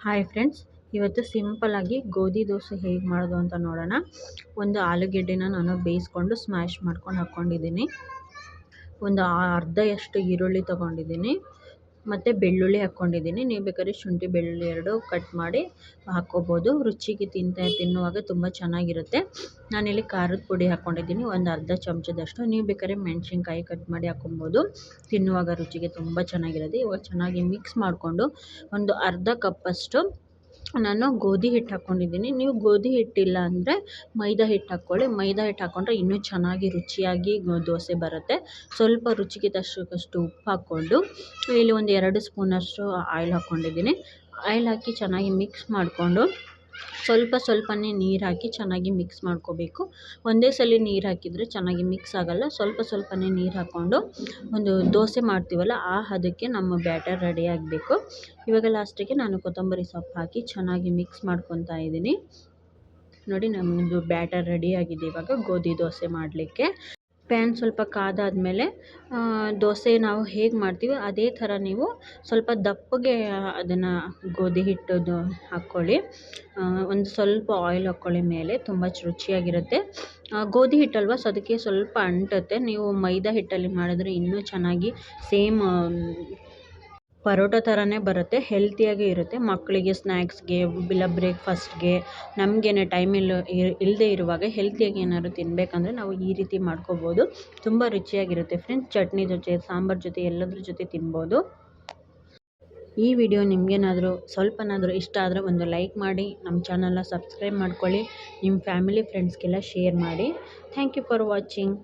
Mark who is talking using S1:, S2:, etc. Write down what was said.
S1: Hi friends ಇವತ್ತು ಸಿಂಪಲ್ಲಾಗಿ ಗೋಧಿ ದೋಸೆ ಹೇಗೆ ಮಾಡೋದು ಅಂತ ನೋಡೋಣ. ಒಂದು ಆಲೂಗೆಡ್ಡೆನ ನಾನು ಬೇಯಿಸ್ಕೊಂಡು ಸ್ಮ್ಯಾಶ್ ಮಾಡ್ಕೊಂಡು ಹಾಕ್ಕೊಂಡಿದ್ದೀನಿ ಒಂದು ಅರ್ಧದಷ್ಟು ಈರುಳ್ಳಿ ತೊಗೊಂಡಿದ್ದೀನಿ. ಮತ್ತು ಬೆಳ್ಳುಳ್ಳಿ ಹಾಕ್ಕೊಂಡಿದ್ದೀನಿ ನೀವು ಬೇಕಾದ್ರೆ ಶುಂಠಿ ಬೆಳ್ಳುಳ್ಳಿ ಎರಡು ಕಟ್ ಮಾಡಿ ಹಾಕ್ಕೋಬೋದು ರುಚಿಗೆ ತಿಂತ ತಿನ್ನುವಾಗ ತುಂಬ ಚೆನ್ನಾಗಿರುತ್ತೆ. ನಾನಿಲ್ಲಿ ಖಾರದ ಪುಡಿ ಹಾಕ್ಕೊಂಡಿದ್ದೀನಿ ಒಂದು ಅರ್ಧ ಚಮಚದಷ್ಟು. ನೀವು ಬೇಕಾದ್ರೆ ಮೆಣಸಿನ್ಕಾಯಿ ಕಟ್ ಮಾಡಿ ಹಾಕ್ಕೊಬೋದು ತಿನ್ನುವಾಗ ರುಚಿಗೆ ತುಂಬ ಚೆನ್ನಾಗಿರುತ್ತೆ. ಇವಾಗ ಚೆನ್ನಾಗಿ ಮಿಕ್ಸ್ ಮಾಡಿಕೊಂಡು ಒಂದು ಅರ್ಧ ಕಪ್ಪಷ್ಟು ನಾನು ಗೋಧಿ ಹಿಟ್ಟು ಹಾಕ್ಕೊಂಡಿದ್ದೀನಿ ನೀವು ಗೋಧಿ ಹಿಟ್ಟಿಲ್ಲ ಅಂದರೆ ಮೈದಾ ಹಿಟ್ಟು ಹಾಕ್ಕೊಳ್ಳಿ. ಮೈದಾ ಹಿಟ್ಟು ಹಾಕ್ಕೊಂಡ್ರೆ ಇನ್ನೂ ಚೆನ್ನಾಗಿ ರುಚಿಯಾಗಿ ದೋಸೆ ಬರುತ್ತೆ. ಸ್ವಲ್ಪ ರುಚಿಗೆ ತಕ್ಕಷ್ಟು ಉಪ್ಪು ಹಾಕ್ಕೊಂಡು ಇಲ್ಲಿ ಒಂದು ಎರಡು ಸ್ಪೂನಷ್ಟು ಆಯಿಲ್ ಹಾಕ್ಕೊಂಡಿದ್ದೀನಿ ಆಯಿಲ್ ಹಾಕಿ ಚೆನ್ನಾಗಿ ಮಿಕ್ಸ್ ಮಾಡಿಕೊಂಡು ಸ್ವಲ್ಪ ಸ್ವಲ್ಪನೇ ನೀರು ಹಾಕಿ ಚೆನ್ನಾಗಿ ಮಿಕ್ಸ್ ಮಾಡ್ಕೋಬೇಕು. ಒಂದೇ ಸಲ ನೀರು ಹಾಕಿದರೆ ಚೆನ್ನಾಗಿ ಮಿಕ್ಸ್ ಆಗೋಲ್ಲ. ಸ್ವಲ್ಪ ಸ್ವಲ್ಪನೇ ನೀರು ಹಾಕ್ಕೊಂಡು ಒಂದು ದೋಸೆ ಮಾಡ್ತೀವಲ್ಲ, ಆ ಹದಕ್ಕೆ ನಮ್ಮ ಬ್ಯಾಟರ್ ರೆಡಿ ಆಗಬೇಕು. ಇವಾಗ ಲಾಸ್ಟಿಗೆ ನಾನು ಕೊತ್ತಂಬರಿ ಸೊಪ್ಪು ಹಾಕಿ ಚೆನ್ನಾಗಿ ಮಿಕ್ಸ್ ಮಾಡ್ಕೊತಾ ಇದ್ದೀನಿ. ನೋಡಿ ನಮ್ಮದು ಬ್ಯಾಟರ್ ರೆಡಿ ಆಗಿದೆ ಇವಾಗ ಗೋಧಿ ದೋಸೆ ಮಾಡಲಿಕ್ಕೆ. ಪ್ಯಾನ್ ಸ್ವಲ್ಪ ಕಾದಾದಮೇಲೆ ದೋಸೆ ನಾವು ಹೇಗೆ ಮಾಡ್ತೀವಿ ಅದೇ ಥರ ನೀವು ಸ್ವಲ್ಪ ದಪ್ಪಗೆ ಅದನ್ನು ಗೋಧಿ ಹಿಟ್ಟದ್ದು ಹಾಕ್ಕೊಳ್ಳಿ. ಒಂದು ಸ್ವಲ್ಪ ಆಯಿಲ್ ಹಾಕ್ಕೊಳ್ಳಿ ಮೇಲೆ, ತುಂಬ ರುಚಿಯಾಗಿರುತ್ತೆ. ಗೋಧಿ ಹಿಟ್ಟಲ್ವ? ಸೊ, ಅದಕ್ಕೆ ಸ್ವಲ್ಪ ಅಂಟುತ್ತೆ. ನೀವು ಮೈದಾ ಹಿಟ್ಟಲ್ಲಿ ಮಾಡಿದ್ರೆ ಇನ್ನೂ ಚೆನ್ನಾಗಿ ಸೇಮ್ ಪರೋಟ ಥರನೇ ಬರುತ್ತೆ ಹೆಲ್ತಿಯಾಗಿ ಇರುತ್ತೆ. ಮಕ್ಕಳಿಗೆ ಸ್ನ್ಯಾಕ್ಸ್ಗೆ ಇಲ್ಲ ಬ್ರೇಕ್ಫಾಸ್ಟ್ಗೆ ನಮಗೇನೆ ಟೈಮ್ ಇಲ್ಲ ಇಲ್ಲದೆ ಇರುವಾಗ ಹೆಲ್ತಿಯಾಗಿ ಏನಾದ್ರು ತಿನ್ನಬೇಕಂದ್ರೆ ನಾವು ಈ ರೀತಿ ಮಾಡ್ಕೋಬೋದು. ತುಂಬ ರುಚಿಯಾಗಿರುತ್ತೆ ಫ್ರೆಂಡ್ಸ್ ಚಟ್ನಿ ಜೊತೆ, ಸಾಂಬಾರು ಜೊತೆ, ಎಲ್ಲದ್ರ ಜೊತೆ ತಿನ್ಬೋದು. ಈ ವಿಡಿಯೋ ನಿಮಗೇನಾದರೂ ಸ್ವಲ್ಪನಾದರೂ ಇಷ್ಟ ಆದರೆ ಒಂದು ಲೈಕ್ ಮಾಡಿ ನಮ್ಮ ಚಾನಲ್ನ ಸಬ್ಸ್ಕ್ರೈಬ್ ಮಾಡ್ಕೊಳ್ಳಿ ನಿಮ್ಮ ಫ್ಯಾಮಿಲಿ ಫ್ರೆಂಡ್ಸ್ಗೆಲ್ಲ ಶೇರ್ ಮಾಡಿ. Thank you for watching